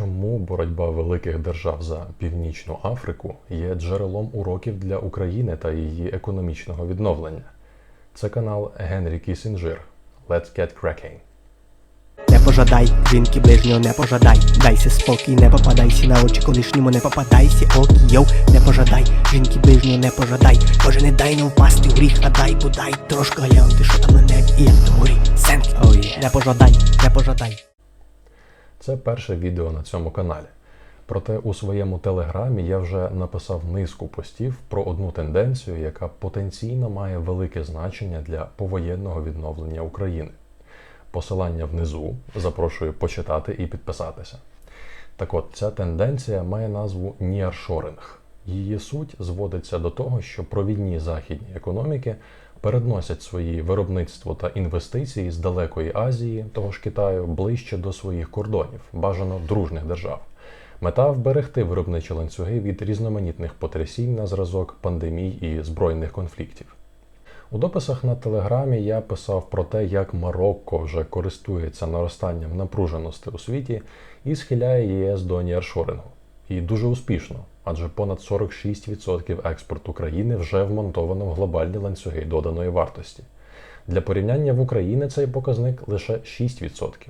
чому боротьба великих держав за Північну Африку є джерелом уроків для України та її економічного відновлення. Це канал Генрі Кісінджир. Let's get cracking. Не пожадай, жінки ближнього не пожадай, дайся спокій, не попадайся на очі колишньому, не попадайся, окі, йоу, не пожадай, жінки ближнього не пожадай, Боже, не дай не впасти в гріх, а дай бодай, трошки глянути, що там на небі, і як там горі, сенки, oh, yeah. не пожадай, не пожадай. Це перше відео на цьому каналі. Проте у своєму телеграмі я вже написав низку постів про одну тенденцію, яка потенційно має велике значення для повоєнного відновлення України. Посилання внизу запрошую почитати і підписатися. Так от, ця тенденція має назву ніаршоринг. Її суть зводиться до того, що провідні західні економіки переносять свої виробництво та інвестиції з далекої Азії, того ж Китаю, ближче до своїх кордонів, бажано дружних держав. Мета вберегти виробничі ланцюги від різноманітних потрясінь на зразок пандемій і збройних конфліктів. У дописах на телеграмі я писав про те, як Марокко вже користується наростанням напруженості у світі і схиляє ЄС до ніаршорингу. І дуже успішно, адже понад 46% експорту країни вже вмонтовано в глобальні ланцюги доданої вартості. Для порівняння в Україні цей показник лише 6%.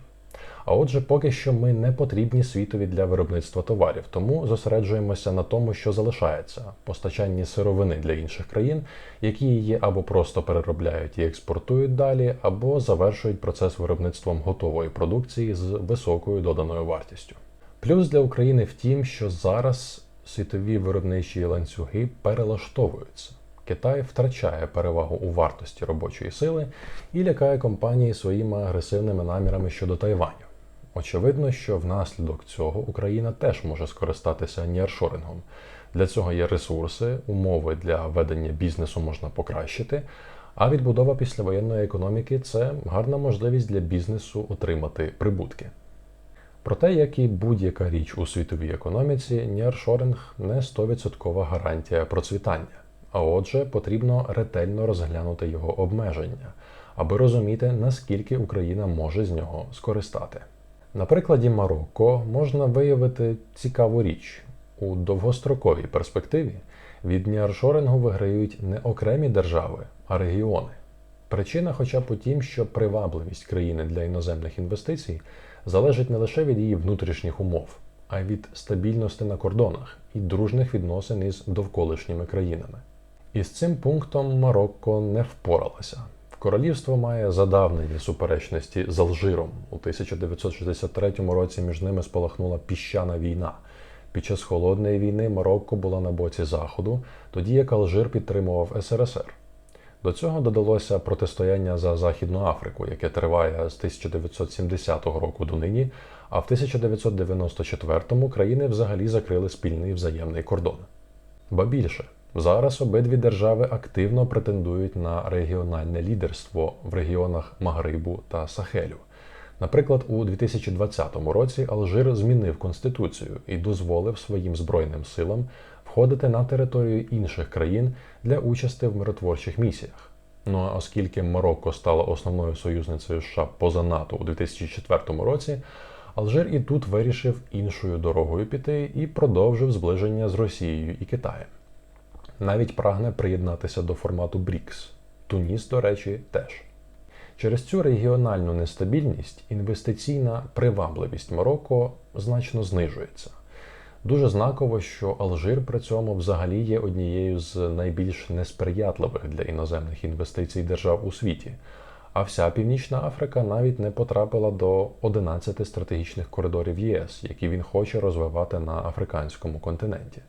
А отже, поки що ми не потрібні світові для виробництва товарів, тому зосереджуємося на тому, що залишається постачанні сировини для інших країн, які її або просто переробляють і експортують далі, або завершують процес виробництвом готової продукції з високою доданою вартістю. Плюс для України в тім, що зараз світові виробничі ланцюги перелаштовуються. Китай втрачає перевагу у вартості робочої сили і лякає компанії своїми агресивними намірами щодо Тайваню. Очевидно, що внаслідок цього Україна теж може скористатися ніаршорингом. Для цього є ресурси, умови для ведення бізнесу можна покращити. А відбудова післявоєнної економіки це гарна можливість для бізнесу отримати прибутки. Проте, як і будь-яка річ у світовій економіці, ніаршоринг не 100% гарантія процвітання. А отже, потрібно ретельно розглянути його обмеження, аби розуміти, наскільки Україна може з нього скористати. На прикладі Марокко можна виявити цікаву річ. У довгостроковій перспективі від ніаршорингу виграють не окремі держави, а регіони. Причина хоча б у тім, що привабливість країни для іноземних інвестицій залежить не лише від її внутрішніх умов, а й від стабільності на кордонах і дружних відносин із довколишніми країнами. І з цим пунктом Марокко не впоралося. Королівство має задавнені суперечності з Алжиром. У 1963 році між ними спалахнула піщана війна. Під час холодної війни Марокко була на боці Заходу, тоді як Алжир підтримував СРСР. До цього додалося протистояння за Західну Африку, яке триває з 1970 року до нині, а в 1994-му країни взагалі закрили спільний взаємний кордон. Ба більше, зараз обидві держави активно претендують на регіональне лідерство в регіонах Магрибу та Сахелю. Наприклад, у 2020 році Алжир змінив конституцію і дозволив своїм збройним силам входити на територію інших країн для участі в миротворчих місіях. Ну а оскільки Марокко стало основною союзницею США поза НАТО у 2004 році, Алжир і тут вирішив іншою дорогою піти і продовжив зближення з Росією і Китаєм. Навіть прагне приєднатися до формату БРІКС. Туніс, до речі, теж. Через цю регіональну нестабільність інвестиційна привабливість Марокко значно знижується. Дуже знаково, що Алжир при цьому взагалі є однією з найбільш несприятливих для іноземних інвестицій держав у світі. А вся Північна Африка навіть не потрапила до 11 стратегічних коридорів ЄС, які він хоче розвивати на африканському континенті.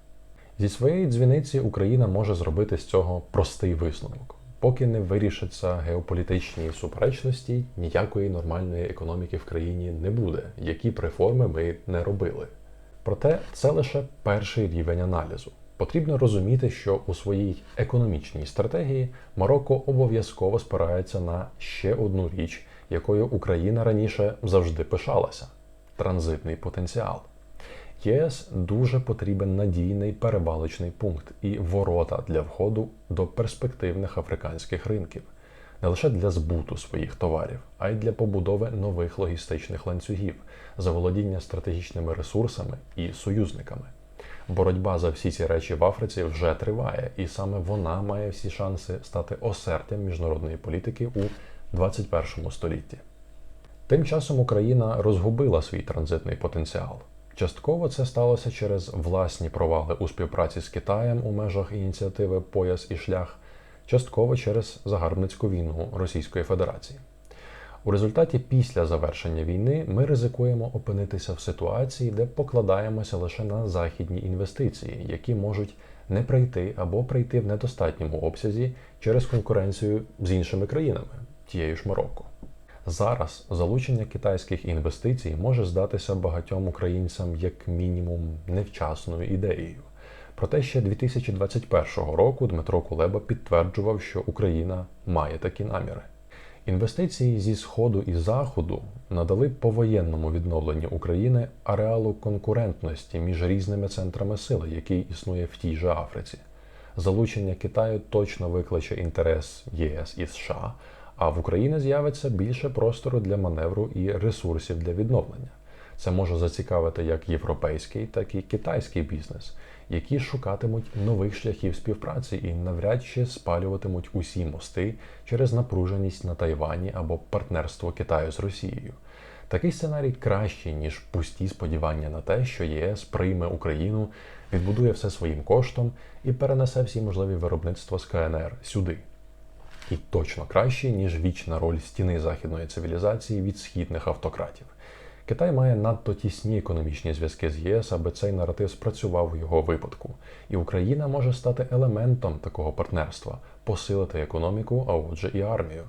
Зі своєї дзвіниці Україна може зробити з цього простий висновок. Поки не вирішаться геополітичні суперечності, ніякої нормальної економіки в країні не буде, які б реформи ми не робили. Проте це лише перший рівень аналізу. Потрібно розуміти, що у своїй економічній стратегії Марокко обов'язково спирається на ще одну річ, якою Україна раніше завжди пишалася транзитний потенціал. ЄС дуже потрібен надійний перевалочний пункт і ворота для входу до перспективних африканських ринків. Не лише для збуту своїх товарів, а й для побудови нових логістичних ланцюгів, заволодіння стратегічними ресурсами і союзниками. Боротьба за всі ці речі в Африці вже триває, і саме вона має всі шанси стати осердям міжнародної політики у 21 столітті. Тим часом Україна розгубила свій транзитний потенціал. Частково це сталося через власні провали у співпраці з Китаєм у межах ініціативи Пояс і шлях, частково через загарбницьку війну Російської Федерації. У результаті після завершення війни ми ризикуємо опинитися в ситуації, де покладаємося лише на західні інвестиції, які можуть не прийти або прийти в недостатньому обсязі через конкуренцію з іншими країнами, тією ж Марокко. Зараз залучення китайських інвестицій може здатися багатьом українцям як мінімум невчасною ідеєю. Проте ще 2021 року Дмитро Кулеба підтверджував, що Україна має такі наміри. Інвестиції зі сходу і заходу надали повоєнному відновленню України ареалу конкурентності між різними центрами сили, який існує в тій же Африці. Залучення Китаю точно викличе інтерес ЄС і США, а в Україні з'явиться більше простору для маневру і ресурсів для відновлення. Це може зацікавити як європейський, так і китайський бізнес, які шукатимуть нових шляхів співпраці і навряд чи спалюватимуть усі мости через напруженість на Тайвані або партнерство Китаю з Росією. Такий сценарій кращий, ніж пусті сподівання на те, що ЄС прийме Україну, відбудує все своїм коштом і перенесе всі можливі виробництва з КНР сюди. І точно кращий, ніж вічна роль стіни західної цивілізації від східних автократів. Китай має надто тісні економічні зв'язки з ЄС, аби цей наратив спрацював у його випадку. І Україна може стати елементом такого партнерства, посилити економіку, а отже, і армію.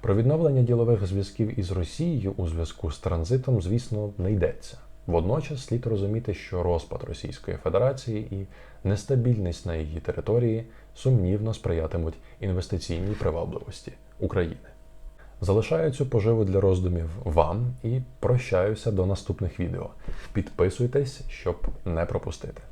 Про відновлення ділових зв'язків із Росією у зв'язку з транзитом, звісно, не йдеться. Водночас слід розуміти, що розпад Російської Федерації і нестабільність на її території сумнівно сприятимуть інвестиційній привабливості України. Залишаю цю поживу для роздумів вам і прощаюся до наступних відео. Підписуйтесь, щоб не пропустити.